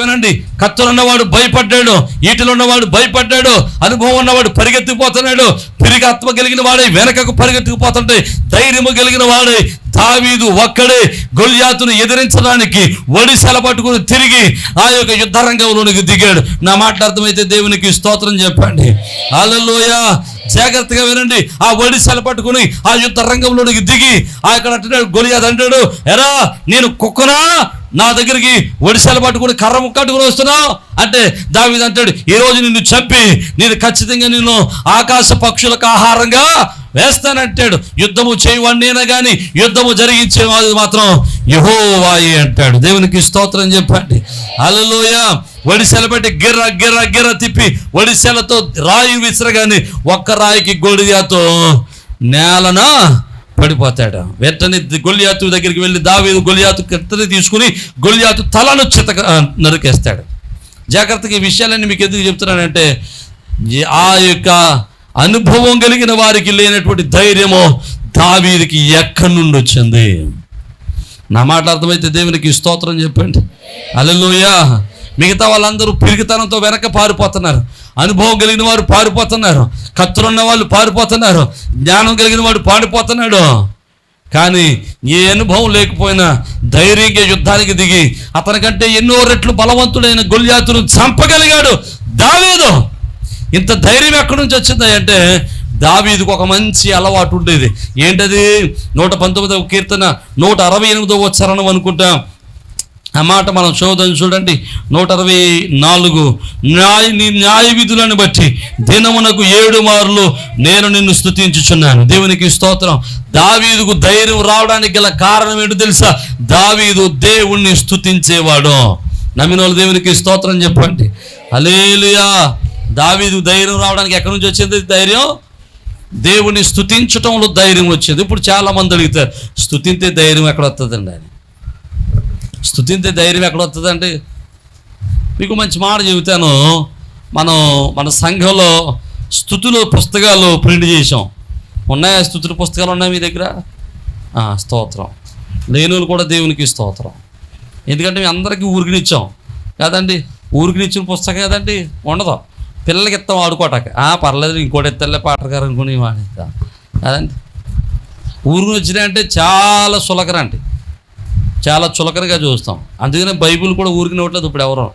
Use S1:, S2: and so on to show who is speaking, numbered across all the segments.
S1: వినండి. కత్తులున్నవాడు భయపడ్డాడు ఈటలున్నవాడు భయపడ్డాడు అనుభవం ఉన్నవాడు పరిగెత్తిపోతున్నాడు పిరిగాత్మ కలిగిన వాడే వెనకకు పరిగెత్తుకుపోతుంటే ధైర్యము కలిగిన వాడే దావీదు ఒక్కడే గొల్యాతును ఎదిరించడానికి ఒడిసెల పట్టుకుని తిరిగి ఆ యొక్క యుద్ధ రంగంలోనికి దిగాడు. నా మాట అర్థమైతే దేవునికి స్తోత్రం చెప్పండి. అలలోయ జాగ్రత్తగా వినండి. ఆ ఒడిసెల పట్టుకుని ఆ యుద్ధ రంగంలోనికి దిగి ఆ ఇక్కడ అంటున్నాడు గొలియాద్ అంటాడు ఎరా నేను కుక్కనా? నా దగ్గరికి ఒడిసెలు పట్టుకుని కర్ర ముక్కట్టుకుని వస్తున్నావు అంటే దావిది అంటాడు ఈ రోజు నిన్ను చంపి నేను ఖచ్చితంగా నిన్ను ఆకాశ పక్షులకు ఆహారంగా వేస్తానంటాడు. యుద్ధము చేయవాడినైనా కానీ యుద్ధము జరిగించే వాడు మాత్రం యహోవాయి అంటాడు. దేవునికి స్తోత్రం చెప్పండి. అలలోయ ఒడిశాల పెట్టి గిర్ర గిర్ర గిర్ర తిప్పి ఒడిశాలతో రాయి విసిరగాని ఒక్క రాయికి గొడియాతో నేలన? పడిపోతాడు. వెంటనే గొల్లియాతు దగ్గరికి వెళ్ళి దావీదు గొల్లియాతు కత్తని తీసుకుని గొల్లియాతు తలను చిత నరికేస్తాడు. జాగ్రత్తగా ఈ విషయాలన్నీ మీకు ఎందుకు చెప్తున్నానంటే ఆ యొక్క అనుభవం కలిగిన వారికి లేనటువంటి ధైర్యము దావీదికి ఎక్కడి నుండి వచ్చింది? నా మాట అర్థమైతే దేవునికి స్తోత్రం చెప్పండి. అలలోయ మిగతా వాళ్ళందరూ పిరిగితనంతో వెనక పారిపోతున్నారు. అనుభవం కలిగిన వారు పారిపోతున్నారు. కత్తులున్న వాళ్ళు పారిపోతున్నారు. జ్ఞానం కలిగిన వాడు పారిపోతున్నాడు. కానీ ఏ అనుభవం లేకపోయినా ధైర్యంగా యుద్ధానికి దిగి అతనికంటే ఎన్నో రెట్లు బలవంతుడైన గొల్యాతును చంపగలిగాడు దావీదు. ఇంత ధైర్యం ఎక్కడి నుంచి వచ్చింది అంటే దావీదుకు ఒక మంచి అలవాటు ఉండేది. ఏంటది? నూట పంతొమ్మిదవ కీర్తన నూట అరవై ఎనిమిదవ వచ్చరణం అనుకుంటాం. ఆ మాట మనం చూద్దాం చూడండి. నూట అరవై నాలుగు న్యాయ నీ న్యాయ విధులను బట్టి దినమునకు ఏడు మార్లు నేను నిన్ను స్తుతించుచున్నాను. దేవునికి స్తోత్రం. దావీదుకు ధైర్యం రావడానికి గల కారణం ఏంటో తెలుసా? దావీదు దేవుణ్ణి స్థుతించేవాడు నమ్మిన వాళ్ళు దేవునికి స్తోత్రం చెప్పండి. అలేలుయా దావీదు ధైర్యం రావడానికి ఎక్కడి నుంచి వచ్చింది ధైర్యం? దేవుని స్థుతించటంలో ధైర్యం వచ్చేది. ఇప్పుడు చాలా మంది అడుగుతారు స్థుతింతే ధైర్యం ఎక్కడ వస్తుందండి? అని. స్తుతింతే ధైర్యం ఎక్కడ వస్తుందండి మీకు మంచి మాట చెబుతాను. మనం మన సంఘంలో స్థుతులు పుస్తకాలు ప్రింట్ చేసాం ఉన్నాయా స్థుతుల పుస్తకాలు ఉన్నాయి మీ దగ్గర? స్తోత్రం. లేనులు కూడా దేవునికి స్తోత్రం. ఎందుకంటే మేము అందరికీ ఊరికినిచ్చాం. కాదండి ఊరికినిచ్చిన పుస్తకం కదండి ఉండదు. పిల్లలకి ఇస్తాం ఆడుకోటాక పర్లేదు ఇంకోటి ఎత్తలే పాటగారు అనుకుని వాడిస్తా కాదండి. ఊరికి వచ్చినాయంటే చాలా సులకరండి. చాలా చులకనగా చూస్తాం. అందుకనే బైబిల్ కూడా ఊరికి నోట్లేదు ఇప్పుడు ఎవరో.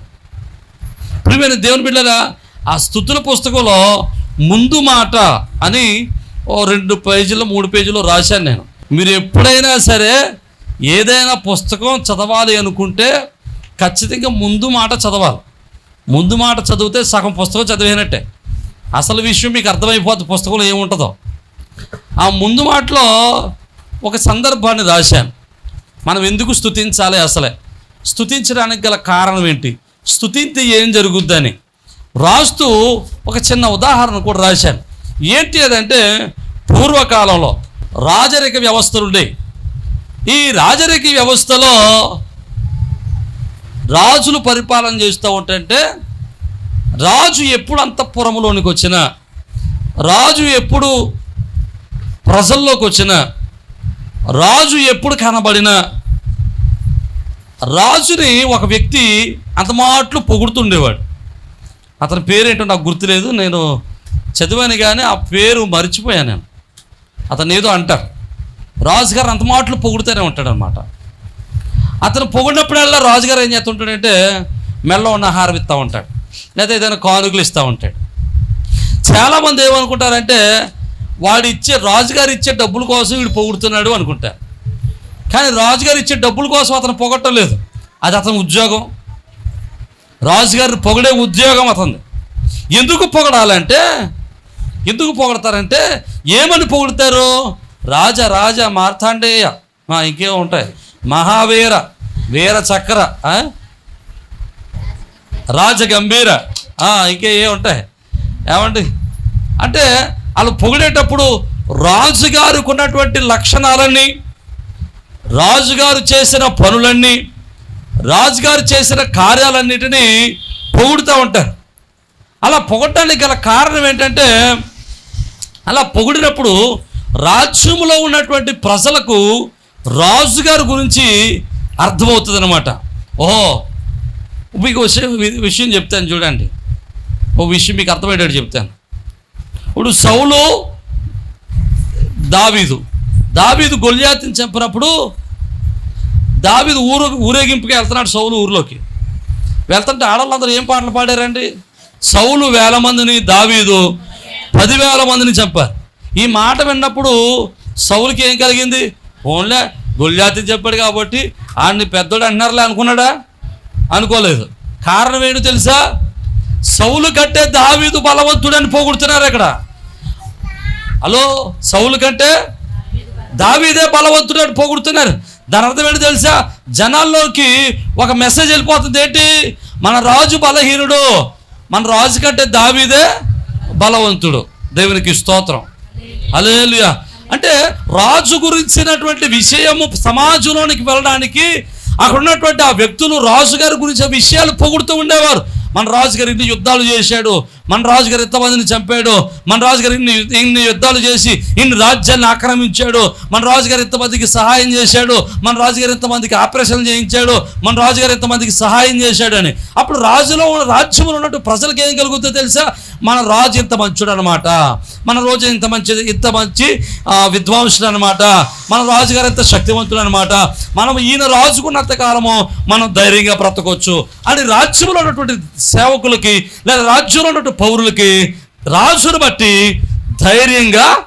S1: ప్రియమైన దేవుని బిడ్డరా ఆ స్థుతుల పుస్తకంలో ముందు మాట అని ఓ రెండు పేజీలు మూడు పేజీలు రాశాను నేను. మీరు ఎప్పుడైనా సరే ఏదైనా పుస్తకం చదవాలి అనుకుంటే ఖచ్చితంగా ముందు మాట చదవాలి. ముందు మాట చదివితే సగం పుస్తకం చదివినట్టే. అసలు విషయం మీకు అర్థమైపోతుంది పుస్తకంలో ఏముంటుందో. ఆ ముందు మాటలో ఒక సందర్భాన్ని రాశాను. మనం ఎందుకు స్తుతించాలి అసలే? స్థుతించడానికి గల కారణం ఏంటి? స్తుతింతే ఏం జరుగుద్దని? రాస్తూ ఒక చిన్న ఉదాహరణ కూడా రాశాను. ఏంటి అదంటే పూర్వకాలంలో రాజరిక వ్యవస్థలుండే ఈ రాజరిక వ్యవస్థలో రాజులు పరిపాలన చేస్తూ ఉంటే రాజు ఎప్పుడు అంతఃపురంలోనికి వచ్చినా రాజు ఎప్పుడు ప్రజల్లోకి వచ్చినా రాజు ఎప్పుడు కనబడినా రాజుని ఒక వ్యక్తి అంతమాట్లు పొగుడుతుండేవాడు. అతని పేరేంటో నాకు గుర్తులేదు నేను చదివాను కానీ ఆ పేరు మర్చిపోయాను నేను. అతను ఏదో అంటారు రాజుగారు అంత మాటలు పొగుడుతూనే ఉంటాడనమాట అతను పొగిడినప్పుడల్లా రాజుగారు ఏం చేస్తుంటాడంటే మెల్ల ఉన్న హారం ఇస్తూ ఉంటాడు. లేదా ఏదైనా కానుకలు ఇస్తూ ఉంటాడు. చాలామంది ఏమనుకుంటారంటే వాడు ఇచ్చే రాజుగారు ఇచ్చే డబ్బుల కోసం వీడు పొగుడుతున్నాడు అనుకుంటారు కానీ రాజుగారు ఇచ్చే డబ్బుల కోసం అతను పొగటం లేదు. అది అతని ఉద్యోగం. రాజుగారిని పొగడే ఉద్యోగం అతను ఎందుకు పొగడాలంటే ఎందుకు పొగడతారంటే ఏమని పొగుడతారు? రాజ రాజ మార్తాండేయ. ఆ, ఇంకేమో ఉంటాయి. మహావీర వీర చక్ర రాజ రాజగంభీర. ఇంకే ఏ ఉంటాయి. ఏమండి? అంటే వాళ్ళు పొగిడేటప్పుడు రాజుగారికి ఉన్నటువంటి లక్షణాలన్నీ రాజుగారు చేసిన పనులన్నీ రాజుగారు చేసిన కార్యాలన్నిటినీ పొగుడుతూ ఉంటారు. అలా పొగడడానికి గల కారణం ఏంటంటే అలా పొగిడినప్పుడు రాజ్యంలో ఉన్నటువంటి ప్రజలకు రాజుగారి గురించి అర్థమవుతుంది అనమాట ఓహో మీకు విషయం విషయం చెప్తాను చూడండి. ఓ విషయం మీకు అర్థమయ్యేటట్టు చెప్తాను. ఇప్పుడు సౌలు దావీదు. దావీదు గొల్యాతిని చంపినప్పుడు దావీదు ఊరు ఊరేగింపుకి వెళ్తున్నాడు సౌలు ఊరిలోకి. వెళ్తుంటే ఆడవాళ్ళందరూ ఏం పాటలు పాడారండి? సౌలు వేల మందిని దావీదు పదివేల మందిని చంపారు. ఈ మాట విన్నప్పుడు సౌలుకి ఏం కలిగింది? ఓన్లే గొల్యాతి చెప్పాడు కాబట్టి ఆడిని పెద్దోడు అంటున్నారులే అనుకున్నాడా? అనుకోలేదు. కారణం ఏంటో తెలుసా? సౌలు కంటే దావీదు బలవంతుడని పోగొడుతున్నారు ఇక్కడ. హలో సౌలు కంటే దావీదే బలవంతుడు అని పోగొడుతున్నారు. దాని అర్థం ఏంటి తెలుసా? జనాల్లోకి ఒక మెసేజ్ వెళ్ళిపోతుంది. ఏంటి? మన రాజు బలహీనుడు మన రాజు కంటే దావీదే బలవంతుడు. దేవునికి స్తోత్రం. హల్లెలూయా. అంటే రాజు గురించినటువంటి విషయము సమాజంలోనికి వెళ్ళడానికి అక్కడ ఉన్నటువంటి ఆ వ్యక్తులు రాజుగారి గురించి విషయాలు పొగుడుతూ ఉండేవారు. మన రాజుగారు ఇన్ని యుద్ధాలు చేశాడు. మన రాజుగారు ఎంతమందిని చంపాడు? మన రాజుగారు ఇన్ని ఇన్ని యుద్ధాలు చేసి ఇన్ని రాజ్యాన్ని ఆక్రమించాడు. మన రాజుగారు ఎంతమందికి సహాయం చేశాడు? మన రాజుగారు ఎంతమందికి ఆపరేషన్ చేయించాడు? మన రాజుగారు ఎంతమందికి సహాయం చేశాడు అని. అప్పుడు రాజులో ఉన్న రాజ్యంలో ఉన్నట్టు ప్రజలకు ఏం కలుగుతుందో తెలుసా? మన రాజు ఇంత మంచుడు అనమాట మన రోజు ఇంత మంచిది ఇంత మంచి విద్వాంసుడు అనమాట మన రాజుగారు ఎంత శక్తివంతుడు అనమాట మనం ఈయన రాజుకున్నంత కాలము మనం ధైర్యంగా బ్రతకొచ్చు అని రాజ్యంలో ఉన్నటువంటి సేవకులకి లేదా రాజ్యంలో ఉన్నటువంటి పౌరులకి రాజును బట్టి ధైర్యంగా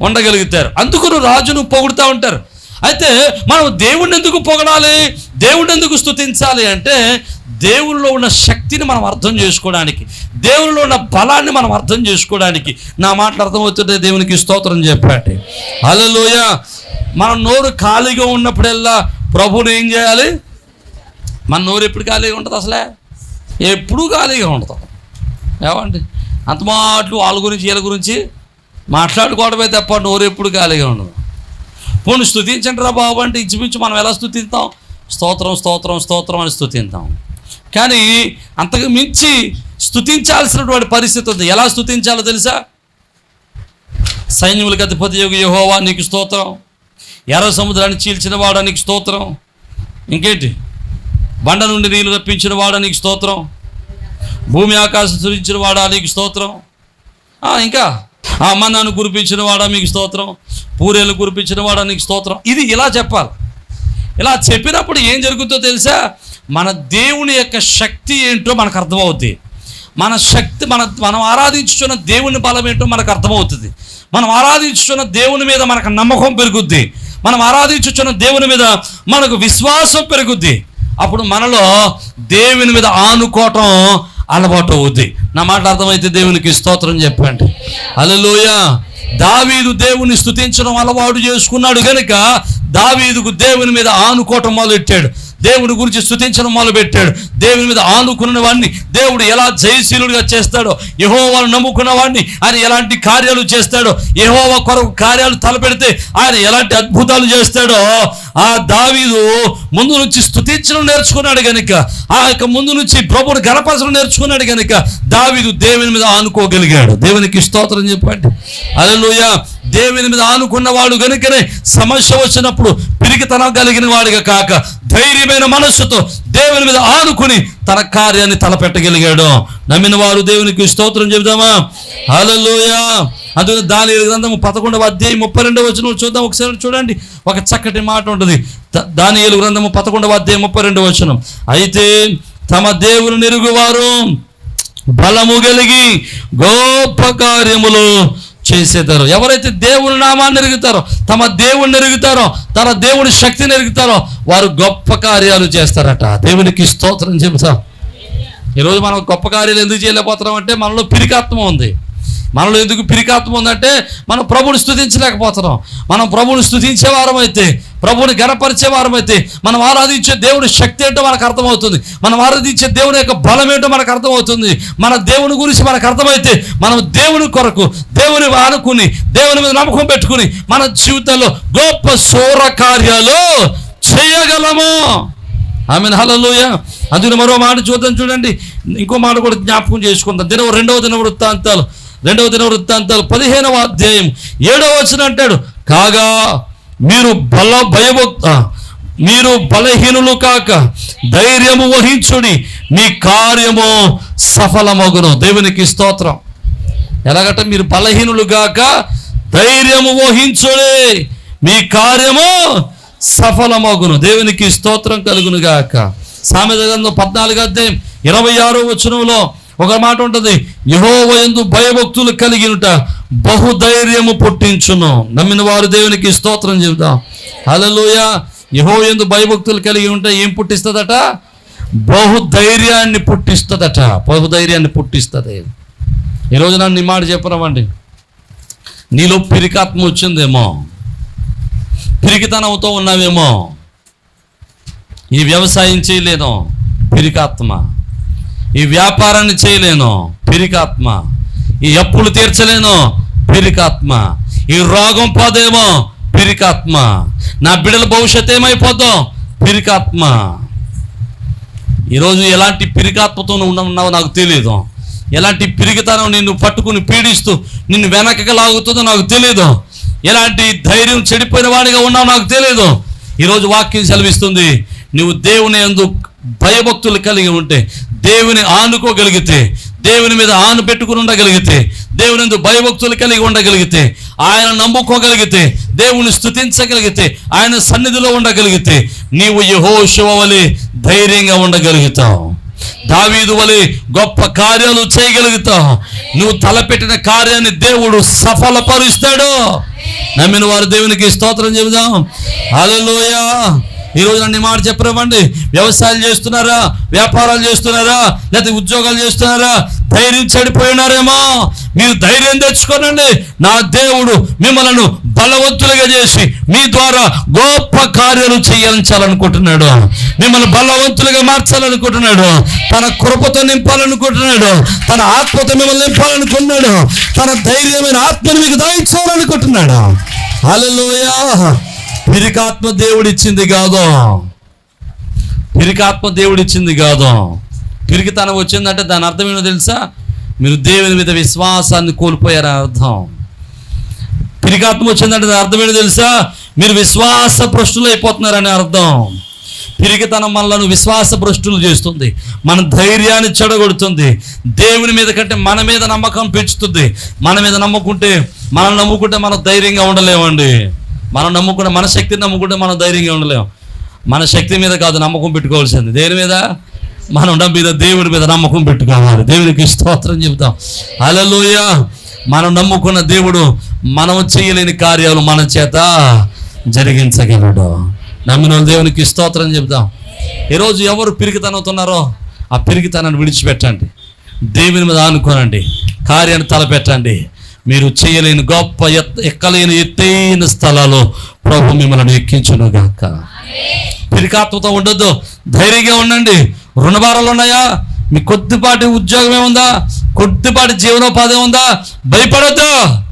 S1: ఉండగలుగుతారు. అందుకు రాజును పొగుడుతూ ఉంటారు. అయితే మనం దేవుణ్ణి ఎందుకు పొగడాలి? దేవుణ్ణి ఎందుకు స్తుతించాలి అంటే దేవుల్లో ఉన్న శక్తిని మనం అర్థం చేసుకోవడానికి దేవుల్లో ఉన్న బలాన్ని మనం అర్థం చేసుకోవడానికి. నా మాటలు అర్థమవుతుంటే దేవునికి స్తోత్రం చెప్పండి. అలలోయ మన నోరు ఖాళీగా ఉన్నప్పుడల్లా ప్రభుని ఏం చేయాలి? మన నోరు ఎప్పుడు ఖాళీగా ఉంటుంది అసలే? ఎప్పుడూ ఖాళీగా ఉంటుంది. ఏమండి? అంత మాటలు వాళ్ళ గురించి వీళ్ళ గురించి మాట్లాడుకోవడమే తప్ప నోరు ఎప్పుడు ఖాళీగా ఉండదు. పోనీ స్థుతించండి రా బాబు అంటే ఇంచుమించు మనం ఎలా స్థుతిస్తాం స్తోత్రం స్తోత్రం స్తోత్రం అని స్థుతిస్తాం కానీ అంతకు మించి స్థుతించాల్సినటువంటి పరిస్థితి ఉంది. ఎలా స్థుతించాలో తెలుసా? సైన్యములకు అధిపతి యోగి యహోవా నీకు స్తోత్రం. ఎర్ర సముద్రాన్ని చీల్చిన వాడా నీకు స్తోత్రం. ఇంకేంటి? బండ నుండి నీళ్ళు రప్పించిన వాడా నీకు స్తోత్రం. భూమి ఆకాశం సృజించిన వాడా నీకు స్తోత్రం? ఇంకా. ఆ మన్నాను కురిపించిన వాడా మీకు స్తోత్రం? పూరేలు కురిపించిన వాడా నీకు స్తోత్రం? ఇది ఇలా చెప్పాలి. ఇలా చెప్పినప్పుడు ఏం జరుగుతుందో తెలుసా? మన దేవుని యొక్క శక్తి ఏంటో మనకు అర్థమవుద్ది. మన శక్తి మన మనం ఆరాధించుతున్న దేవుని బలం ఏంటో మనకు అర్థమవుతుంది. మనం ఆరాధించుతున్న దేవుని మీద మనకు నమ్మకం పెరుగుద్ది. మనం ఆరాధించుతున్న దేవుని మీద మనకు విశ్వాసం పెరుగుద్ది. అప్పుడు మనలో దేవుని మీద ఆనుకోవటం అలవాటు అవుద్ది. నా మాట అర్థమైతే దేవునికి స్తోత్రం చెప్పండి. అలలోయ దావీదు దేవుని స్తుతించడం అలవాటు చేసుకున్నాడు కనుక దావీదుకు దేవుని మీద ఆనుకోవటం మొదలెట్టాడు. దేవుడి గురించి స్తుతించడం మొదలుపెట్టాడు. దేవుని మీద ఆనుకున్న వాడిని దేవుడు ఎలా జయశీలుడిగా చేస్తాడో యహోవాను నమ్ముకున్న వాడిని ఆయన ఎలాంటి కార్యాలు చేస్తాడో యహోవా కొరకు కార్యాలు తలపెడితే ఆయన ఎలాంటి అద్భుతాలు చేస్తాడో ఆ దావీదు ముందు నుంచి స్థుతించడం నేర్చుకున్నాడు కనుక ఆ యొక్క ముందు నుంచి ప్రభుడు గణపరచడం నేర్చుకున్నాడు కనుక దావీదు దేవుని మీద ఆనుకోగలిగాడు. దేవునికి స్తోత్రం చెప్పండి. అలలోయ దేవుని మీద ఆనుకున్నవాడు గనుకనే సమస్య వచ్చినప్పుడు పిరికితనం కలిగిన వాడిగా కాక ధైర్యమైన మనస్సుతో దేవుని మీద ఆనుకుని తన కార్యాన్ని తలపెట్టగలిగాడు. నమ్మిన వారు దేవునికి స్తోత్రం చెబుదామా? హలోయా అందుకని దాని గ్రంథము పదకొండవ అధ్యాయం ముప్పై రెండవ వచనం చూద్దాం. ఒకసారి చూడండి. ఒక చక్కటి మాట ఉంటుంది. దాని ఏలు గ్రంథము పదకొండవ అధ్యాయం ముప్పై రెండవ వచనం. అయితే తమ దేవుని నిరుగువారు బలము కలిగి గొప్ప కార్యములు చేసేదారు. ఎవరైతే దేవుని నామాన్ని ఎరుగుతారో తమ దేవుణ్ణి ఎరుగుతారో తన దేవుని శక్తిని ఎరుగుతారో వారు గొప్ప కార్యాలు చేస్తారట. దేవునికి స్తోత్రం చెబుతాం. ఈరోజు మనం గొప్ప కార్యాలు ఎందుకు చేయలేకపోతున్నాం అంటే మనలో పిరికాత్మ ఉంది. మనలో ఎందుకు పిరికాత్మ ఉందంటే మనం ప్రభుని స్థుతించలేకపోతున్నాం మనం ప్రభుని స్థుతించేవారమైతే ప్రభుని గణపరిచే వారమైతే మనం ఆరాధించే దేవుని శక్తి ఏంటో మనకు అర్థమవుతుంది. మనం ఆరాధించే దేవుని యొక్క బలం ఏంటో మనకు అర్థమవుతుంది. మన దేవుని గురించి మనకు అర్థమైతే మనం దేవుని కొరకు దేవుని ఆనుకుని దేవుని మీద నమ్మకం పెట్టుకుని మన జీవితంలో గొప్ప శూర కార్యాలు చేయగలము. ఆమె హలలోయ అందుకని మరో మాట చూద్దాం చూడండి. ఇంకో మాట కూడా జ్ఞాపకం చేసుకుందాం. దినం రెండవ దిన వృత్తాంతాలు. రెండవ దిన వృత్తాంతాలు పదిహేనవ అధ్యాయం ఏడవ వచ్చిన అంటాడు. కాగా మీరు బల భయభక్త మీరు బలహీనులు కాక ధైర్యము వహించుడి మీ కార్యము సఫలమగును. దేవునికి స్తోత్రం. ఎలాగంటే మీరు బలహీనులు కాక ధైర్యము వహించుడి మీ కార్యము సఫలమగును. దేవునికి స్తోత్రం కలుగును గాక. సామెత గ్రంథం పద్నాలుగు అధ్యాయం ఇరవై ఆరో వచనంలో ఒక మాట ఉంటుంది యహోవ ఎందు భయభక్తులు కలిగినట బహుధైర్యము పుట్టించును. నమ్మిన వారు దేవునికి స్తోత్రం చెబుతాం హల్లెలూయా. యహో ఎందు భయభక్తులు కలిగి ఉంటే ఏం పుట్టిస్తుందట? బహుధైర్యాన్ని పుట్టిస్తుందట. బహుధైర్యాన్ని పుట్టిస్తుంది. ఈరోజు నన్ను ఈ మాట చెప్పరామండి నీలో పిరికాత్మ వచ్చిందేమో? పిరికితనంతో ఉన్నావేమో? ఈ వ్యవసాయం చేయలేదో? పిరికాత్మ. ఈ వ్యాపారాన్ని చేయలేను. పిరికాత్మ. ఈ అప్పులు తీర్చలేను. పిరికాత్మ. ఈ రోగం పోదేమో పిరికాత్మ. నా బిడ్డల భవిష్యత్ ఏమైపోద్దాం పిరికాత్మ. ఈరోజు ఎలాంటి పిరికాత్మతో నువ్వు ఉన్నావో నాకు తెలియదు ఎలాంటి పిరికితనం నిన్ను పట్టుకుని పీడిస్తూ నిన్ను వెనకకి లాగుతుందో నాకు తెలియదు ఎలాంటి ధైర్యం చెడిపోయిన వాడిగా ఉన్నావు నాకు తెలియదు ఈరోజు వాక్యం సెలవిస్తుంది నువ్వు దేవుని ఎందు భయభక్తులు కలిగి ఉంటే దేవుని ఆనుకోగలిగితే దేవుని మీద ఆను పెట్టుకుని ఉండగలిగితే దేవుని భయభక్తులు కలిగి ఉండగలిగితే ఆయన నమ్ముకోగలిగితే దేవుని స్తుతించగలిగితే ఆయన సన్నిధిలో ఉండగలిగితే నీవు యెహోషువ వలె ధైర్యంగా ఉండగలుగుతావు. దావీదు వలె గొప్ప కార్యాలు చేయగలుగుతావు. నువ్వు తలపెట్టిన కార్యాన్ని దేవుడు సఫలపరుస్తాడు. నమ్మిన వారు దేవునికి స్తోత్రం చెబుదాం. అలలోయా ఈ రోజు నన్ను మాట చెప్పరామండి వ్యవసాయాలు చేస్తున్నారా? వ్యాపారాలు చేస్తున్నారా? లేకపోతే ఉద్యోగాలు చేస్తున్నారా? ధైర్యం చెడిపోయినారేమో. మీరు ధైర్యం తెచ్చుకోనండి. నా దేవుడు మిమ్మల్ని బలవంతులుగా చేసి మీ ద్వారా గొప్ప కార్యాలు చేయించాలనుకుంటున్నాడు మిమ్మల్ని బలవంతులుగా మార్చాలనుకుంటున్నాడు. తన కృపతో నింపాలనుకుంటున్నాడు. తన ఆత్మతో మిమ్మల్ని నింపాలనుకున్నాడు తన ధైర్యమైన ఆత్మను మీకు దాయించాలనుకుంటున్నాడు. అలలోయా పిరికాత్మ దేవుడిచ్చింది కాదు. పిరికాత్మ దేవుడిచ్చింది కాదు. పిరికితనం వచ్చిందంటే దాని అర్థం ఏంటో తెలుసా? మీరు దేవుని మీద విశ్వాసాన్ని కోల్పోయారని అర్థం. పిరికాత్మ వచ్చిందంటే దాని అర్థం ఏంటో తెలుసా? మీరు విశ్వాస భ్రష్టులు అయిపోతున్నారని అర్థం. పిరికితనం మనలను విశ్వాస భ్రష్టులు చేస్తుంది. మన ధైర్యాన్ని చెడగొడుతుంది. దేవుని మీద కంటే మన మీద నమ్మకం పెంచుతుంది. మన మీద నమ్ముకుంటే మనం నమ్ముకుంటే మనం ధైర్యంగా ఉండలేమండి. మనం నమ్ముకుంటే మన శక్తిని నమ్ముకుంటే మనం ధైర్యంగా ఉండలేము మన శక్తి మీద కాదు నమ్మకం పెట్టుకోవాల్సింది. దేని మీద? మనం నమ్మ మీద దేవుడి మీద నమ్మకం పెట్టుకోవాలి. దేవునికి స్తోత్రం చెబుతాం. అలలోయ మనం నమ్ముకున్న దేవుడు మనం చేయలేని కార్యాలు మన చేత జరిగించగలడు. నమ్మిన దేవునికి స్తోత్రం చెబుతాం. ఈరోజు ఎవరు పిరికితనవుతున్నారో ఆ పిరికితనాన్ని విడిచిపెట్టండి. దేవుని మీద ఆనుకోనండి. కార్యాన్ని తలపెట్టండి. మీరు చేయలేని గొప్ప ఎత్ ఎక్కలేని ఎత్తైన స్థలాల్లో ప్రభు మిమ్మల్ని ఎక్కించును గాక పిరికాత్మతో ఉండొద్దు. ధైర్యంగా ఉండండి. రుణభారాలు ఉన్నాయా? మీ కొద్దిపాటి ఉద్యోగమే ఉందా కొద్దిపాటి జీవనోపాధి ఉందా? భయపడొద్దు.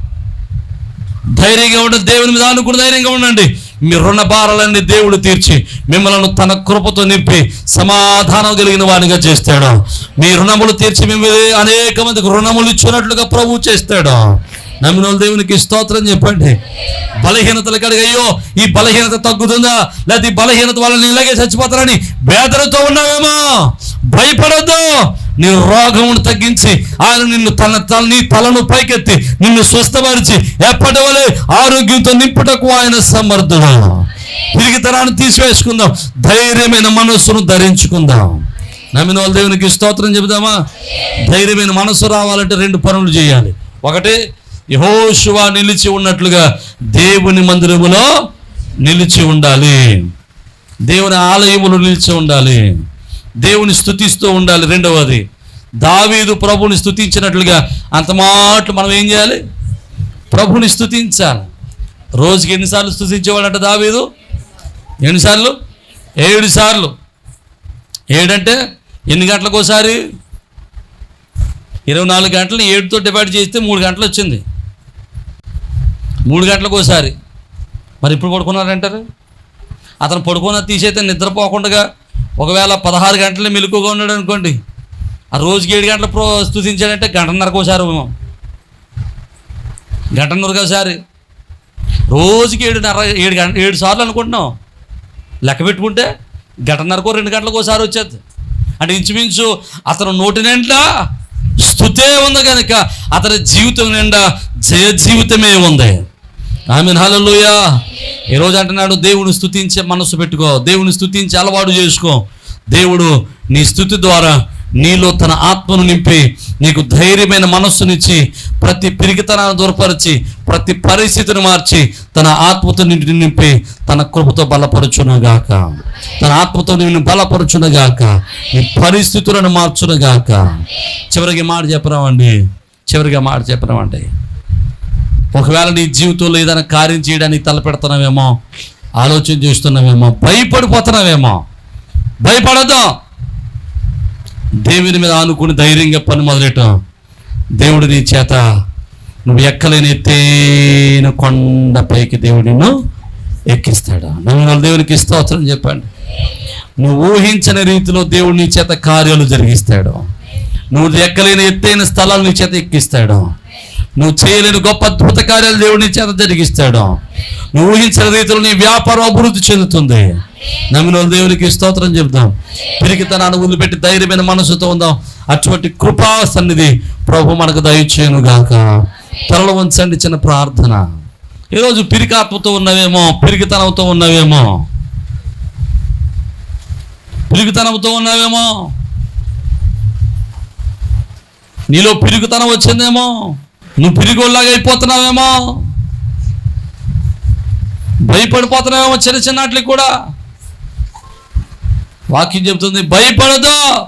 S1: ధైర్యంగా ఉండండి దేవుని మీద అనుకుని ధైర్యంగా ఉండండి. మీ రుణ భారాలన్నీ దేవుడు తీర్చి మిమ్మల్ని తన కృపతో నింపి సమాధానం కలిగిన వాడిగా చేస్తాడు. మీ రుణములు తీర్చి మిమ్మల్ని అనేక మందికి రుణములు ఇచ్చినట్లుగా ప్రభు చేస్తాడు. నమ్మిన దేవునికి స్తోత్రం చెప్పండి. బలహీనతలు కడిగి అయ్యో ఈ బలహీనత తగ్గుతుందా? లేకపోతే ఈ బలహీనత వల్ల ఇలాగే చచ్చిపోతారని వేదనతో ఉన్నావేమో? భయపడద్దు. నీ రోగమును తగ్గించి ఆయన నిన్ను తన తల నీ తలను పైకెత్తి నిన్ను స్వస్థపరిచి ఎప్పటి వలె ఆరోగ్యంతో నింపుటకు ఆయన సమర్థుడు. తిరిగితనాన్ని తీసివేసుకుందాం. ధైర్యమైన మనస్సును ధరించుకుందాం. నమ్మిన వాళ్ళ దేవునికి స్తోత్రం చెబుదామా? ధైర్యమైన మనస్సు రావాలంటే రెండు పనులు చేయాలి. ఒకటి యహోశువ నిలిచి ఉన్నట్లుగా దేవుని మందిరములో నిలిచి ఉండాలి. దేవుని ఆలయములు నిలిచి ఉండాలి. దేవుని స్థుతిస్తూ ఉండాలి. రెండవది దావీదు ప్రభుని స్థుతించినట్లుగా అంత మాటలు మనం ఏం చేయాలి? ప్రభుని స్థుతించాలి. రోజుకి ఎన్నిసార్లు స్థుతించేవాడంట దావీదు? ఎన్నిసార్లు? ఏడు సార్లు. ఏడంటే ఎన్ని గంటలకు ఒకసారి? ఇరవై నాలుగు గంటలు ఏడుతో డివైడ్ చేస్తే మూడు గంటలు వచ్చింది. మూడు గంటలకు ఒకసారి. మరి ఇప్పుడు పడుకున్నారంటారు? అతను పడుకున్న తీసైతే నిద్రపోకుండా ఒకవేళ పదహారు గంటలు మెలుకుగా ఉన్నాడు అనుకోండి ఆ రోజుకి ఏడు గంటలు ప్రో స్థుతించాడంటే గంటన్నరకు ఒకసారి గంటన్నరకు ఒకసారి. రోజుకి ఏడున్నర ఏడు గంట ఏడు సార్లు అనుకుంటున్నాం. లెక్క పెట్టుకుంటే గంటన్నరకో రెండు గంటలకు ఒకసారి వచ్చేది. అంటే ఇంచుమించు అతను నోటి నిండా స్థుతే ఉంది కనుక అతని జీవితం నిండా జయ జీవితమే ఉంది. ఆమె హలలుయా ఈరోజు అంటున్నాడు దేవుని స్థుతించే మనసు పెట్టుకో. దేవుని స్థుతించి అలవాటు చేసుకో. దేవుడు నీ స్థుతి ద్వారా నీలో తన ఆత్మను నింపి నీకు ధైర్యమైన మనస్సునిచ్చి ప్రతి పిరిగితనాన్ని దూరపరిచి ప్రతి పరిస్థితిని మార్చి తన ఆత్మతో నిన్ను నింపి తన కృపతో బలపరుచునగాక. తన ఆత్మతో నిన్ను బలపరుచునగాక. నీ పరిస్థితులను మార్చునగాక. చివరికి మాట చెప్పరామండి. చివరిగా మాట చెప్పరామండి. ఒకవేళ నీ జీవితంలో ఏదైనా కార్యం చేయడానికి తలపెడుతున్నావేమో ఆలోచన చేస్తున్నావేమో భయపడిపోతున్నావేమో భయపడద్దు. దేవుని మీద ఆనుకుని ధైర్యంగా పని మొదలెట్టం. దేవుడు నీ చేత నువ్వు ఎక్కలేని ఎత్తైన కొండపైకి దేవుడు నిన్ను ఎక్కిస్తాడు. నన్ను దేవునికి ఇస్తావచ్చని చెప్పండి. నువ్వు ఊహించని రీతిలో దేవుడు నీ చేత కార్యాలు జరిగిస్తాడు. నువ్వు ఎక్కలేని ఎత్తైన స్థలాలు నీ చేత ఎక్కిస్తాడు. నువ్వు చేయలేని గొప్ప అద్భుత కార్యాలు దేవుడిని చేత జరిగిస్తాడు. నువ్వు ఊహించిన రీతిలో నీ వ్యాపారం అభివృద్ధి చెందుతుంది. నమ్మిన దేవునికి స్తోత్రం చెప్దాం పిరికితనాన్ని పెట్టి ధైర్యమైన మనసుతో ఉందాం. అటువంటి కృపా సన్నిధి ప్రభు మనకు దయచేయను గాక. తలలో ఉంచండి చిన్న ప్రార్థన. ఈరోజు పిరికాత్మతో ఉన్నవేమో పిరికితనంతో ఉన్నవేమో. పిరికితనంతో ఉన్నవేమో. నీలో పిరుగుతనం వచ్చిందేమో. నువ్వు పిరిగోళ్ళగా అయిపోతున్నావేమో? భయపడిపోతున్నావేమో చిన్న చిన్న కూడా? వాక్యం చెబుతుంది భయపడదు.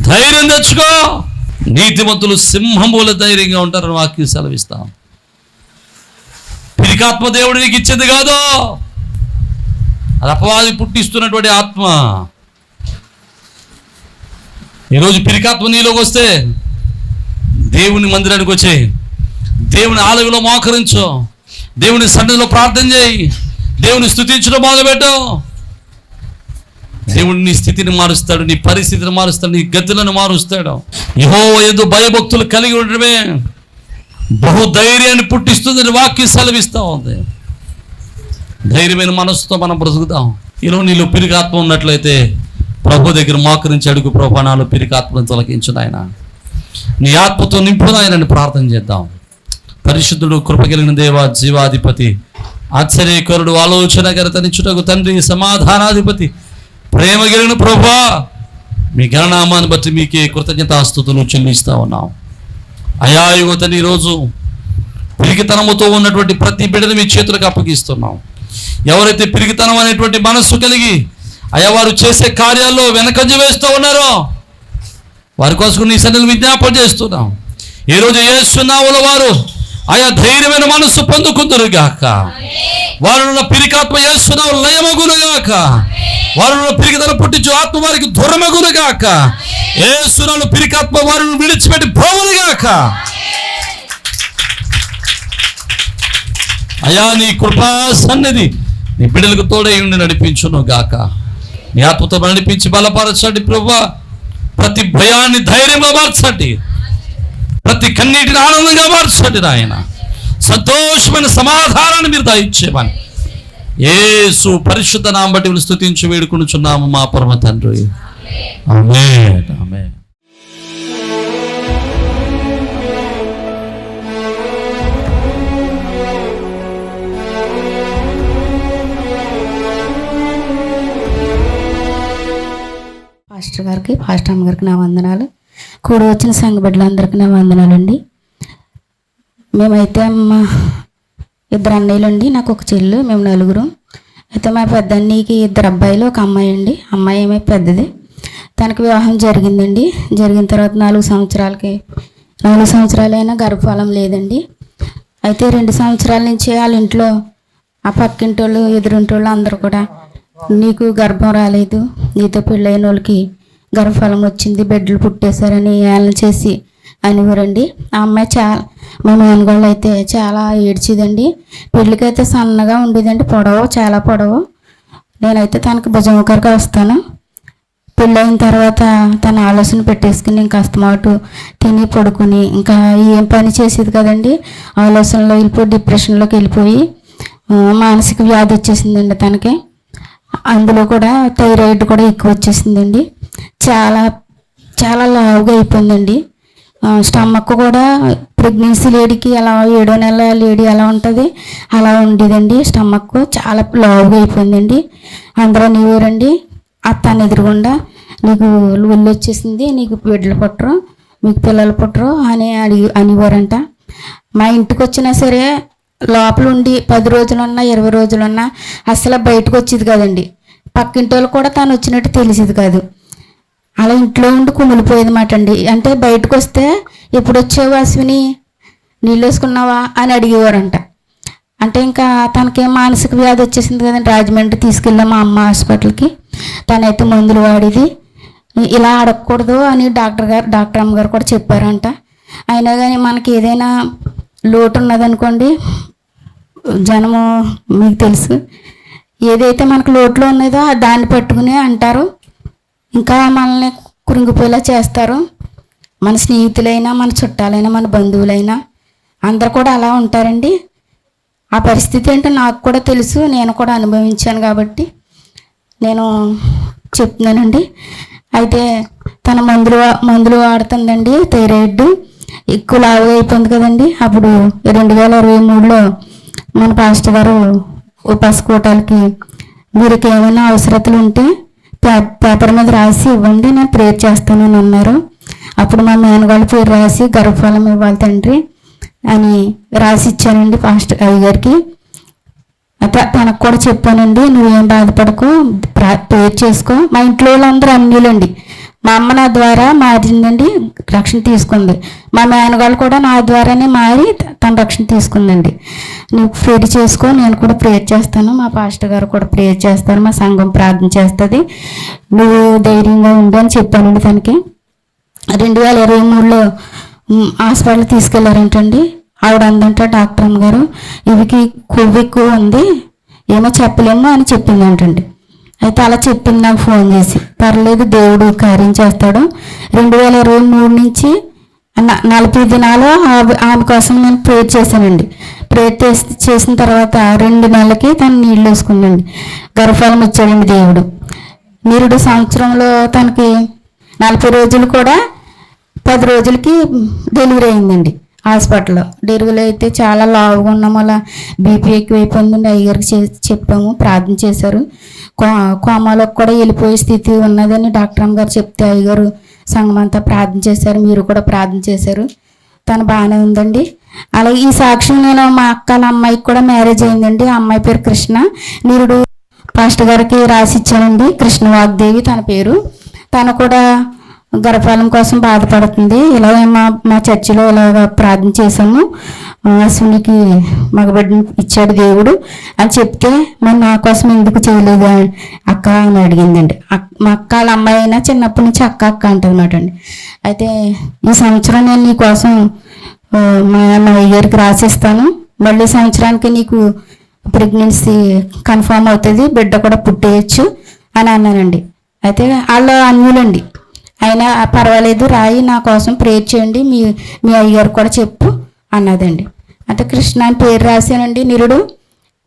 S1: ధైర్యం తెచ్చుకో. నీతిమంతులు సింహముల ధైర్యంగా ఉంటారని వాక్యం సెలవిస్తాం. పిరికాత్మ దేవుడు నీకు ఇచ్చింది కాదు. అది అపవాది పుట్టిస్తున్నటువంటి ఆత్మ. ఈరోజు పిరికాత్మ నీలోకి వస్తే దేవుని మందిరానికి వచ్చేయి దేవుని ఆలయంలో మోకరించు. దేవుని సన్నిధిలో ప్రార్థన చేయి. దేవుని స్థుతించడం మొదలుపెట్టు. దేవుడు నీ స్థితిని మారుస్తాడు నీ పరిస్థితిని మారుస్తాడు నీ గతులను మారుస్తాడు. యహో ఏదో భయభక్తులు కలిగి ఉండడమే బహు ధైర్యాన్ని పుట్టిస్తుందని వాక్యం సెలవిస్తూ ఉంది. ధైర్యమైన మనసుతో మనం బ్రతుకుతాం ఈరోజు నీలో పిరికాత్మ ఉన్నట్లయితే ప్రభు దగ్గర మోకరించి అడుగు ప్రభు పిరికాత్మను తొలగించు ఆయన నీ ఆత్మతో నింపును ఆయనని ప్రార్థన చేద్దాం. పరిశుద్ధుడు కృపగలిగిన దేవ జీవాధిపతి ఆశ్చర్యకరుడు ఆలోచన గరతనిచ్చుటకు తండ్రి సమాధానాధిపతి ప్రేమ కలిగిన ప్రభా మీ గణనామాన్ని బట్టి మీకే కృతజ్ఞతాస్తుతులు చెల్లిస్తా ఉన్నాం. అయా యువతని ఈరోజు పిరికితనముతో ఉన్నటువంటి ప్రతి బిడ్డను మీ చేతులకు అప్పగిస్తున్నాం. ఎవరైతే పిరికితనం అనేటువంటి మనస్సు కలిగి అయ్యా వారు చేసే కార్యాల్లో వెనకంజ వేస్తూ ఉన్నారో వారి కోసం నీ సన్నిధిని విజ్ఞాపన చేస్తున్నాం. ఈరోజు ఏసునావుల వారు ఆయా ధైర్యమైన మనస్సు పొందుకుందరు గాక. వారిలో పిరికాత్మ ఏసునావు లయమగును గాక. వారిలో పిరికితనం పుట్టించు ఆత్మ వారికి దూరమగును గాక. ఏసునాలు పిరికాత్మ వారిని విడిచిపెట్టి పోవును గాక. అయా నీ కృపా సన్నిధి నీ బిడ్డలకు తోడై ఉండి నడిపించును గాక. నీ ఆత్మతో నడిపించి బలపరచండి ప్రభా. ప్రతి భయాన్ని ధైర్యంగా మార్చండి. ప్రతి కన్నీటిని ఆనందంగా మార్చండి నాయన. సంతోషమైన సమాధానాన్ని మీరు దయచేయమని. ఏసు పరిశుద్ధ నామ బట్టి స్థుతించి వేడుకొనుచున్నాము మా పరమ తండ్రి. ఆమె ఆమె
S2: పాస్టర్ గారికి పాస్టర్ అమ్మ గారికి నా వందనాలు. కూడి వచ్చిన సంఘ బిడ్డలందరికీ నా వందనాలండి. మేమైతే మా ఇద్దరు అన్నయ్యలండి నాకు ఒక చెల్లు మేము నలుగురు. అయితే మా పెద్ద అన్నయ్యకి ఇద్దరు అబ్బాయిలు ఒక అమ్మాయి అండి. అమ్మాయి ఏమై పెద్దది. తనకి వివాహం జరిగిందండి. జరిగిన తర్వాత నాలుగు సంవత్సరాలకి నాలుగు సంవత్సరాలైనా గర్భఫలం లేదండి. అయితే రెండు సంవత్సరాల నుంచి వాళ్ళ ఇంట్లో ఆ పక్కింటి వాళ్ళు ఎదురింటి వాళ్ళు అందరూ కూడా నీకు గర్భం రాలేదు. నీతో పెళ్ళైన వాళ్ళకి గర్భఫలం వచ్చింది. బిడ్డలు పుట్టేశారని ఏళ్ళని చేసి అనివ్వరండి ఆ అమ్మాయి చాలా మా మేనగోళ్ళు అయితే చాలా ఏడ్చిదండి. పెళ్ళికైతే సన్నగా ఉండేదండి. పొడవు చాలా పొడవు. నేనైతే తనకి ఒకరికి వస్తాను. పెళ్ళైన తర్వాత తన ఆలోచన పెట్టేసుకుని ఇంకా అస్తమాటు తిని పడుకుని ఇంకా ఏం పని చేసేది కదండి? ఆలోచనలో వెళ్ళిపోయి డిప్రెషన్లోకి వెళ్ళిపోయి మానసిక వ్యాధి వచ్చేసిందండి తనకి. అందులో కూడా థైరాయిడ్ కూడా ఎక్కువ వచ్చేసిందండి. చాలా చాలా లావుగా అయిపోయిందండి. స్టమక్ కూడా ప్రెగ్నెన్సీ లేడీకి ఎలా ఏడో నెల లేడీ ఎలా ఉంటుంది అలా ఉండేదండి. స్టమక్ చాలా లావుగా అయిపోయిందండి. అందరూ నీవేరండి అత్తాన్ని ఎదురుగుండా నీకు ఒళ్ళు వచ్చేసింది నీకు బిడ్డలు పుట్టరు మీకు పిల్లలు పుట్టరు అని అడిగి అనేవారంట. మా ఇంటికి వచ్చినా సరే లోపల ఉండి పది రోజులున్నా ఇరవై రోజులున్నా అసలు బయటకు వచ్చేది కదండి. పక్కింటి వాళ్ళు కూడా తను వచ్చినట్టు తెలిసేది కాదు. అలా ఇంట్లో ఉండి కుమిలిపోయేది మాట అండి. అంటే బయటకు వస్తే ఎప్పుడు వచ్చావు అశ్విని? నీళ్ళు వేసుకున్నావా అని అడిగేవారంట. అంటే ఇంకా తనకేం మానసిక వ్యాధి వచ్చేసింది కదండి రాజమండ్రి తీసుకెళ్ళాం మా అమ్మ హాస్పిటల్కి. తనైతే మందులు వాడేది. ఇలా అడగకూడదు అని డాక్టర్ గారు డాక్టర్ అమ్మగారు కూడా చెప్పారంట. అయినా కానీ మనకి ఏదైనా లోటు ఉన్నదనుకోండి జనము మీకు తెలుసు. ఏదైతే మనకు లోటులో ఉన్నదో దాన్ని పట్టుకుని అంటారు. ఇంకా మనల్ని కురింగిపోయేలా చేస్తారు. మన స్నేహితులైనా మన చుట్టాలైనా మన బంధువులైనా అందరు కూడా అలా ఉంటారండి. ఆ పరిస్థితి ఏంటో నాకు కూడా తెలుసు నేను కూడా అనుభవించాను కాబట్టి నేను చెప్తున్నానండి. అయితే తన మందులు మందులు వాడుతుందండి థైరాయిడ్. ఎక్కువ లావుగా అయిపోయింది కదండి. అప్పుడు రెండు వేల ఇరవై మూడులో మన పాస్టర్ గారు ఉపాసకోటాలకి వీరికి ఏమైనా అవసరతలు ఉంటే పేపర్ మీద రాసి ఇవ్వండి నేను ప్రేర్ చేస్తానని అన్నారు. అప్పుడు మా మేనగాళ్ళ పేరు రాసి గర్భఫలం ఇవ్వాలి తండ్రి అని రాసి ఇచ్చానండి పాస్టర్ అయ్యగారికి అత- తనకు కూడా చెప్పానండి నువ్వేం బాధపడకు ప్రా- ప్రేర్ చేసుకో. మా ఇంట్లో వాళ్ళందరూ అన్యులండి. మా అమ్మ నా ద్వారా మారిందండి. రక్షణ తీసుకుంది. మా మేనగాళ్ళు కూడా నా ద్వారానే మారి తన రక్షణ తీసుకుందండి. నువ్వు ప్రేర్ చేసుకో నేను కూడా ప్రేయర్ చేస్తాను. మా పాస్టర్ గారు కూడా ప్రేయర్ చేస్తారు మా సంఘం ప్రార్థన చేస్తుంది. నువ్వు ధైర్యంగా ఉండు అని చెప్పానండి తనకి. రెండు వేల ఇరవై మూడులో హాస్పిటల్ తీసుకెళ్ళారంటండి. ఆవిడ అందంట డాక్టర్ అమ్మ గారు ఇవికి కొవ్వు ఎక్కువ ఉంది ఏమో చెప్పలేము అని చెప్పిందంటండి. అయితే అలా చెప్పింది నాకు ఫోన్ చేసి పర్లేదు దేవుడు కార్యం చేస్తాడు. రెండు వేల ఇరవై మూడు నుంచి నలభై దినాలు ఆమె కోసం నేను ప్రేర్ చేశానండి. ప్రేర్ చేసి చేసిన తర్వాత రెండు నెలలకి తను నీళ్ళు వేసుకుందండి. గర్భఫలం వచ్చాడండి దేవుడు. నిరుడు సంవత్సరంలో తనకి నలభై రోజులు కూడా పది రోజులకి డెలివరీ అయిందండి. హాస్పిటల్లో. డెలివరీ అయితే చాలా లావుగా ఉన్నాము అలా బీపీ ఎక్కువైపోయిందండి అయ్యగారికి చే- చెప్పాము ప్రార్థన చేశారు. కో కోమాలోకి కూడా వెళ్ళిపోయే స్థితి ఉన్నదని డాక్టర్ అమ్మ గారు చెప్తే అయ్యగారు సంఘం అంతా ప్రార్థన చేశారు మీరు కూడా ప్రార్థన చేశారు. తను బాగానే ఉందండి. అలాగే ఈ సాక్ష్యం నేను మా అక్కల అమ్మాయికి కూడా మ్యారేజ్ అయిందండి. ఆ అమ్మాయి పేరు కృష్ణ. నిరుడు పాస్టర్ గారికి రాసి ఇచ్చానండి కృష్ణ వాగ్దేవి తన పేరు. తను కూడా గర్భఫలం కోసం బాధపడుతుంది. ఇలా మా మా చర్చిలో ఇలాగ ప్రార్థన చేశాము. అశ్వినికి మగబిడ్డని ఇచ్చాడు దేవుడు. అని చెప్తే మరి నా కోసం ఎందుకు చేయలేదు? అని అక్క అని అడిగిందండి. మా అక్క వాళ్ళ అమ్మాయి అయినా చిన్నప్పటి నుంచి అక్క అక్క అంటున్నాడు అండి అయితే ఈ సంవత్సరం నేను నీ కోసం మా మా గారికి రాసిస్తాను. మళ్ళీ సంవత్సరానికి నీకు ప్రెగ్నెన్సీ కన్ఫామ్ అవుతుంది. బిడ్డ కూడా పుట్టేయచ్చు. అని అన్నానండి అయితే వాళ్ళు అన్యులండి. అయినా పర్వాలేదు రాయి నా కోసం ప్రేర్ చేయండి మీ మీ అయ్యగారు కూడా చెప్పు అన్నదండి. అంటే కృష్ణ అని పేరు రాశానండి నిరుడు.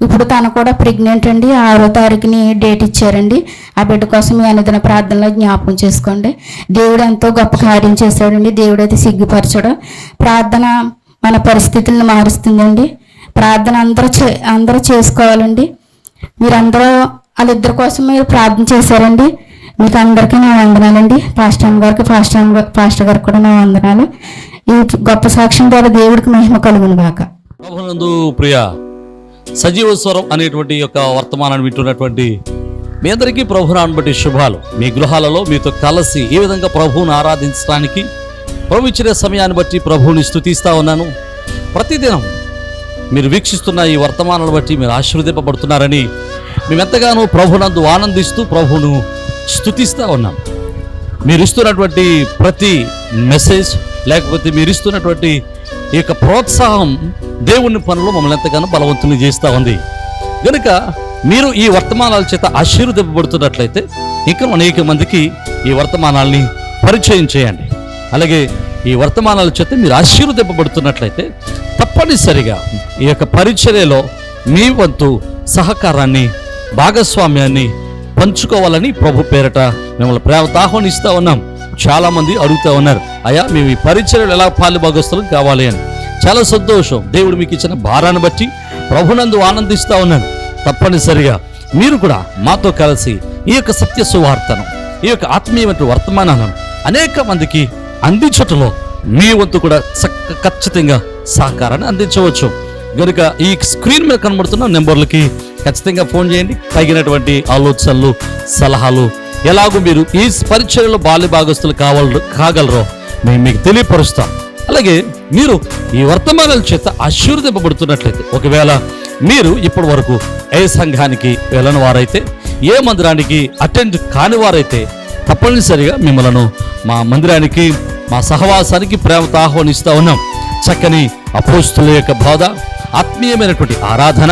S2: ఇప్పుడు తను కూడా ప్రెగ్నెంట్ అండి. ఆరో తారీఖుని డేట్ ఇచ్చారండి. ఆ బిడ్డ కోసం మీ అనుదిన ప్రార్థనలో జ్ఞాపకం చేసుకోండి. దేవుడు ఎంతో గొప్ప కార్యం చేశాడండి. దేవుడు అయితే సిగ్గుపరచడం. ప్రార్థన మన పరిస్థితులను మారుస్తుందండి. ప్రార్థన అందరూ చే అందరూ చేసుకోవాలండి. మీరందరూ వాళ్ళిద్దరి కోసం మీరు ప్రార్థన చేశారండి. మీకు అందరికీ నా వందనాలండి. పాస్టర్ అమ్మ గారికి పాస్టర్ అమ్మ ఫాస్ట్ పాస్టర్ గారికి కూడా నా వందనాలు. ఈ గొప్ప సాక్ష్యం ద్వారా దేవుడికి మహిమ కలుగును గాక.
S1: ప్రభునందు ప్రియ సజీవ స్వరం అనేటువంటి యొక్క వర్తమానాన్ని వింటున్నటువంటి మీ అందరికీ ప్రభునాన్ని బట్టి శుభాలు. మీ గృహాలలో మీతో కలిసి ఏ విధంగా ప్రభువును ఆరాధించడానికి ప్రభు ఇచ్చిన సమయాన్ని బట్టి ప్రభువుని స్థుతిస్తా ఉన్నాను. ప్రతిదినం మీరు వీక్షిస్తున్న ఈ వర్తమానాలను బట్టి మీరు ఆశీర్వదింపబడుతున్నారని మేమెంతగానో ప్రభునందు ఆనందిస్తూ ప్రభును స్థుతిస్తూ ఉన్నాం. మీరు ఇస్తున్నటువంటి ప్రతి మెసేజ్ లేకపోతే మీరు ఇస్తున్నటువంటి ఈ యొక్క ప్రోత్సాహం దేవుని పనులు మమ్మల్ని ఎంతగానో బలవంతుని చేస్తూ ఉంది. కనుక మీరు ఈ వర్తమానాల చేత ఆశీర్వదింపబడుతున్నట్లయితే ఇంకా అనేక మందికి ఈ వర్తమానాల్ని పరిచయం చేయండి. అలాగే ఈ వర్తమానాల చేత మీరు ఆశీర్వదింపబడుతున్నట్లయితే తప్పనిసరిగా ఈ యొక్క పరిచర్యలో మీ వంతు సహకారాన్ని భాగస్వామ్యాన్ని పంచుకోవాలని ప్రభు పేరట మిమ్మల్ని ప్రేమతో ఆహ్వానిస్తూ ఉన్నాం. చాలా మంది అడుగుతా ఉన్నారు అయ్యా మేము ఈ పరిచయలు ఎలా పాలు కావాలి అని. చాలా సంతోషం. దేవుడు మీకు ఇచ్చిన భారాన్ని బట్టి ప్రభునందు ఆనందిస్తూ ఉన్నాను తప్పనిసరిగా మీరు కూడా మాతో కలిసి ఈ యొక్క సత్య సువార్తను ఈ యొక్క ఆత్మీయమైన వర్తమానాలను అనేక మందికి అందించటంలో మీ వంతు కూడా చక్క ఖచ్చితంగా సహకారాన్ని అందించవచ్చు. కనుక ఈ స్క్రీన్ మీద కనబడుతున్న నెంబర్లకి ఖచ్చితంగా ఫోన్ చేయండి. తగినటువంటి ఆలోచనలు సలహాలు ఎలాగో మీరు ఈ పరిచయంలో బాల్య భాగస్తులు కావాల కాగలరో మేము మీకు తెలియపరుస్తాం అలాగే మీరు ఈ వర్తమానాల చేత ఆశీర్వదింపబడుతున్నట్లయితే ఒకవేళ మీరు ఇప్పటి వరకు ఏ సంఘానికి వెళ్ళని వారైతే ఏ మందిరానికి అటెండ్ కాని వారైతే తప్పనిసరిగా మిమ్మలను మా మందిరానికి మా సహవాసానికి ప్రేమతో ఆహ్వానిస్తూ ఉన్నాం. చక్కని అపోస్తుల యొక్క బోధ ఆత్మీయమైనటువంటి ఆరాధన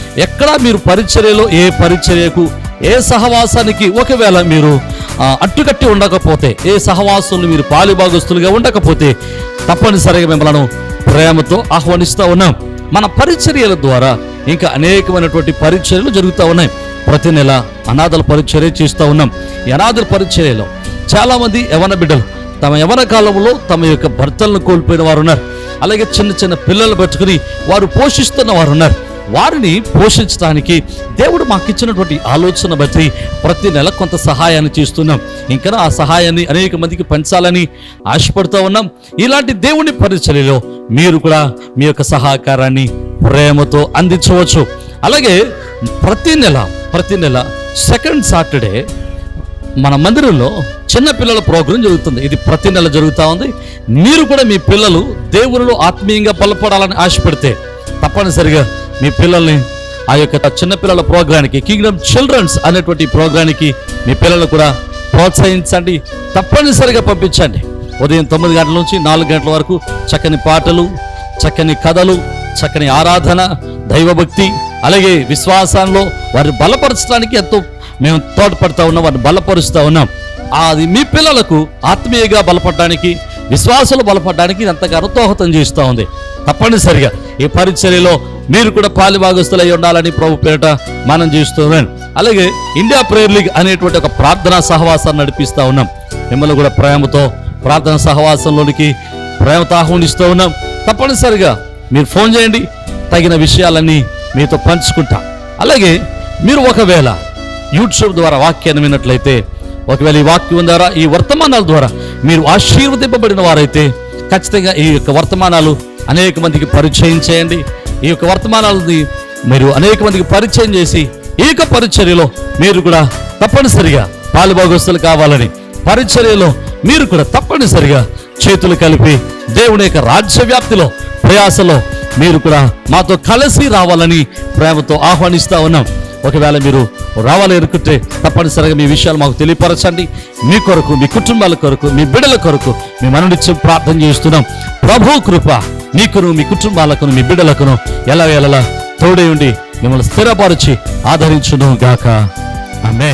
S1: ఎక్కడా మీరు పరిచర్యలో ఏ పరిచర్యకు ఏ సహవాసానికి ఒకవేళ మీరు అట్టుకట్టి ఉండకపోతే ఏ సహవాసులు మీరు పాలిభాగస్తులుగా ఉండకపోతే తప్పనిసరిగా మిమ్మల్ని ప్రేమతో ఆహ్వానిస్తూ ఉన్నాం. మన పరిచర్యల ద్వారా ఇంకా అనేకమైనటువంటి పరిచర్యలు జరుగుతూ ఉన్నాయి. ప్రతి నెల అనాథల పరిచర్య చేస్తూ ఉన్నాం. ఈ అనాథల పరిచర్యలో చాలామంది యవన బిడ్డలు తమ యవన కాలంలో తమ యొక్క భర్తలను కోల్పోయిన వారు ఉన్నారు అలాగే చిన్న చిన్న పిల్లలు పెట్టుకుని వారు పోషిస్తున్న వారు ఉన్నారు వారిని పోషించడానికి దేవుడు మాకు ఇచ్చినటువంటి ఆలోచన బట్టి ప్రతి నెల కొంత సహాయాన్ని చేస్తున్నాం. ఇంకా ఆ సహాయాన్ని అనేక మందికి పంచాలని ఆశపడుతూ ఉన్నాం. ఇలాంటి దేవుని పరిచర్యలో మీరు కూడా మీ యొక్క సహకారాన్ని ప్రేమతో అందించవచ్చు. అలాగే ప్రతి నెల ప్రతి నెల సెకండ్ సాటర్డే మన మందిరంలో చిన్న పిల్లల ప్రోగ్రాం జరుగుతుంది. ఇది ప్రతి నెల జరుగుతూ ఉంది. మీరు కూడా మీ పిల్లలు దేవుళ్ళు ఆత్మీయంగా బలపడాలని ఆశపడితే తప్పనిసరిగా మీ పిల్లల్ని ఆ యొక్క చిన్న పిల్లల ప్రోగ్రానికి కింగ్డమ్ చిల్డ్రన్స్ అనేటువంటి ప్రోగ్రానికి మీ పిల్లలు కూడా ప్రోత్సహించండి. తప్పనిసరిగా పంపించండి. ఉదయం తొమ్మిది గంటల నుంచి నాలుగు గంటల వరకు చక్కని పాటలు చక్కని కథలు చక్కని ఆరాధన దైవభక్తి అలాగే విశ్వాసంలో వారిని బలపరచడానికి ఎంతో మేము తోడ్పడతా ఉన్నాం వారిని బలపరుస్తూ ఉన్నాం. అది మీ పిల్లలకు ఆత్మీయంగా బలపడడానికి విశ్వాసాలు బలపడడానికి ఎంతగానో దోహదం చేస్తూ ఉంది. తప్పనిసరిగా ఈ పరిచర్యలో మీరు కూడా పాలిభాగస్తులై ఉండాలని ప్రభు పేట మనం చేస్తున్నాం అలాగే ఇండియా ప్రేయర్ లీగ్ అనేటువంటి ఒక ప్రార్థనా సహవాసాన్ని నడిపిస్తూ ఉన్నాం. మిమ్మల్ని కూడా ప్రేమతో ప్రార్థన సహవాసంలోనికి ప్రేమతో ఆహ్వానిస్తూ ఉన్నాం. తప్పనిసరిగా మీరు ఫోన్ చేయండి. తగిన విషయాలన్నీ మీతో పంచుకుంటా. అలాగే మీరు ఒకవేళ యూట్యూబ్ ద్వారా వాక్యాన్ని విన్నట్లయితే ఒకవేళ ఈ వాక్యం ద్వారా ఈ వర్తమానాల ద్వారా మీరు ఆశీర్వదింపబడిన వారైతే ఖచ్చితంగా ఈ యొక్క వర్తమానాలు అనేక మందికి పరిచయం చేయండి. ఈ యొక్క వర్తమానాలని మీరు అనేక మందికి పరిచయం చేసి ఈ యొక్క పరిచర్యలో మీరు కూడా తప్పనిసరిగా పాలుభాగస్తులు కావాలని పరిచర్యలో మీరు కూడా తప్పనిసరిగా చేతులు కలిపి దేవుని యొక్క రాజ్య వ్యాప్తిలో ప్రయాసలో మీరు కూడా మాతో కలిసి రావాలని ప్రేమతో ఆహ్వానిస్తా ఉన్నాం. ఒకవేళ మీరు రావాలి అనుకుంటే తప్పనిసరిగా మీ విషయాలు మాకు తెలియపరచండి. మీ కొరకు మీ కుటుంబాల కొరకు మీ బిడ్డల కొరకు మీ మననిచ్చి ప్రార్థన చేస్తున్నాం. ప్రభు కృప మీకును మీ కుటుంబాలకును మీ బిడ్డలకును ఎలా ఎలా తోడై ఉండి మిమ్మల్ని స్థిరపరిచి ఆదరించును గాక. ఆమె